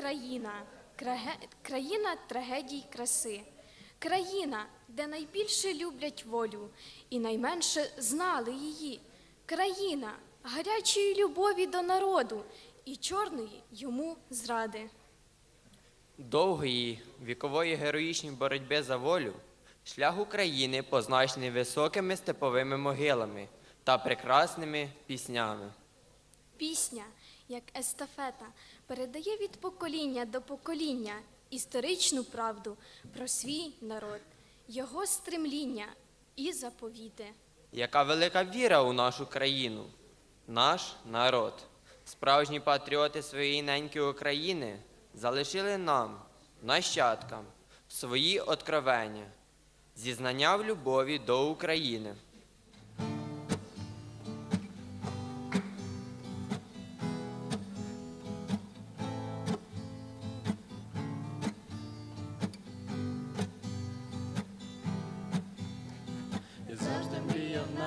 країна, країна трагедій краси, країна, де найбільше люблять волю і найменше знали її, країна гарячої любові до народу і чорної йому зради. Довгої вікової героїчної боротьби за волю шлях України позначений високими степовими могилами та прекрасними піснями. Пісня, як естафета, передає від покоління до покоління історичну правду про свій народ, його стремління і заповіти. Яка велика віра у нашу країну, наш народ. Справжні патріоти своєї неньки України залишили нам, нащадкам, свої откровення, зізнання в любові до України.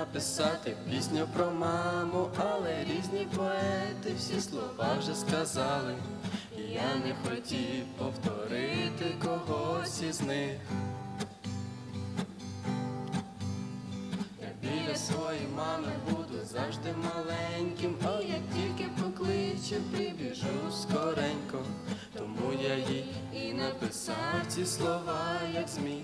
Написати пісню про маму, але різні поети всі слова вже сказали. І я не хотів повторити когось із них. Я біля своєї мами буду завжди маленьким, а як тільки покличе, прибіжу скоренько. Тому я їй і написав ці слова, як зміг.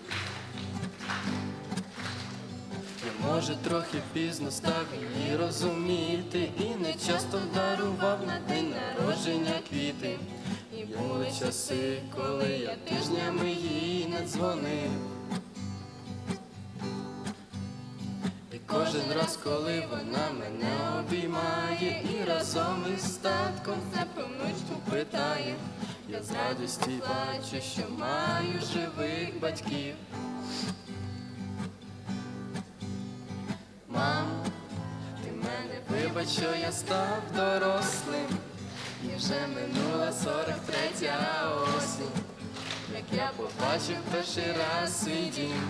Може трохи пізно став її розуміти І не часто дарував на день народження квіти. І були часи, коли я тижнями їй не дзвонив. І кожен раз, коли вона мене обіймає І разом із татком про внучку питає Я з радості бачу, що маю живих батьків Мам, ти мене вибач, що я став дорослим, і вже минула 43-я осінь, як я побачив перший раз свій дім.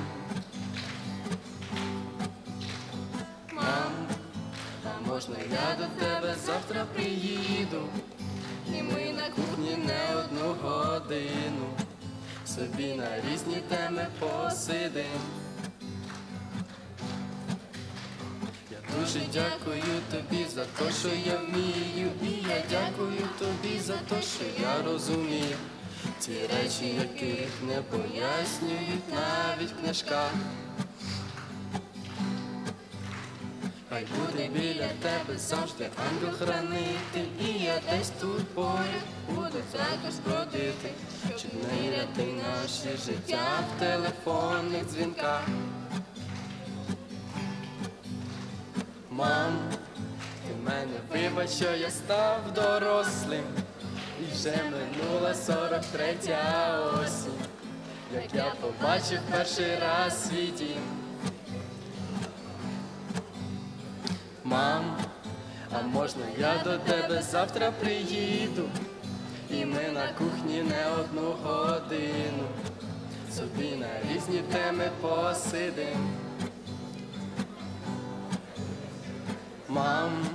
Мам, а можна я до тебе завтра приїду, і ми на кухні не одну годину, собі на різні теми посидим. Дуже дякую тобі за те, що я вмію, і я дякую тобі за те, що я розумію. Ті речі, яких не пояснюють навіть в книжках. Хай буде біля тебе завжди ангел хранити, і я десь тут поряд буду також бродити, щоб міряти наші життя в телефонних дзвінках. Мам, ти мене вибач, що я став дорослим, і вже минула 43-я осінь, як я побачив перший раз свій дім. Мам, а можна я до тебе завтра приїду, і ми на кухні не одну годину, собі на різні теми посидим. Мам.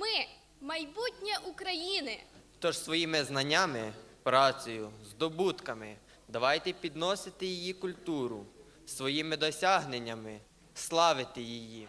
Ми майбутнє України. Тож своїми знаннями, працею, здобутками давайте підносити її культуру, своїми досягненнями славити її.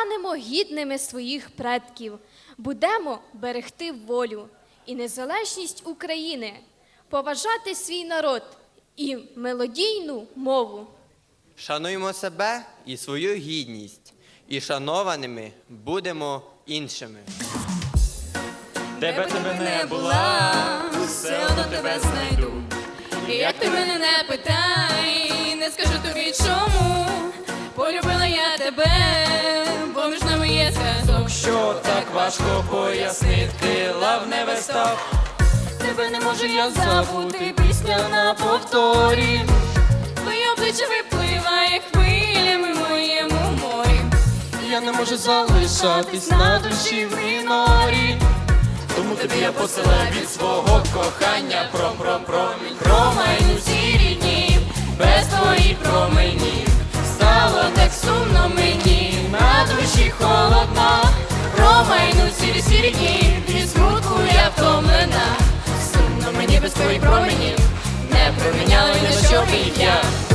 Станемо гідними своїх предків, будемо берегти волю і незалежність України, поважати свій народ і мелодійну мову. Шануймо себе і свою гідність, і шанованими будемо іншими. Де би тебе не була, все одно тебе знайду. І як ти мене не питай, не скажу тобі чому. Полюбила я тебе, є зв'язок. Що так важко пояснити, лав не вестав. Тебе не можу я забути, пісня на повторі. Твоє обличчя випливає хвилями в моєму морі. Я не можу залишатись на душі в мінорі. Тому тобі я посилаю від свого кохання дні, від смутку я втомлена. Сумно мені без твоїх променів, не проміняла ні на що я